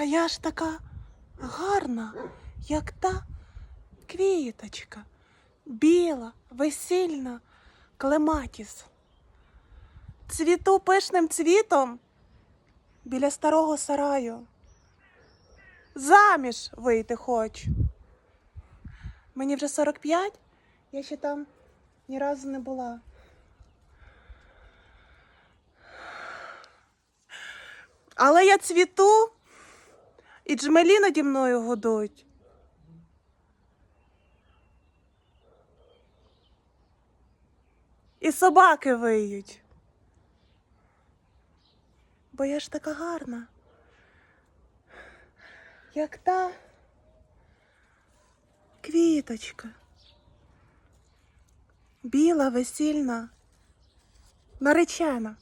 А я ж така гарна, як та квіточка, біла, весільна, клематіс. Цвіту пишним цвітом біля старого сараю. Заміж вийти хочу. Мені вже 45, я ще там ні разу не була. Але я цвіту, і джмелі наді мною годують. І собаки виють. Бо я ж така гарна, як та квіточка. Біла, весільна, наречена.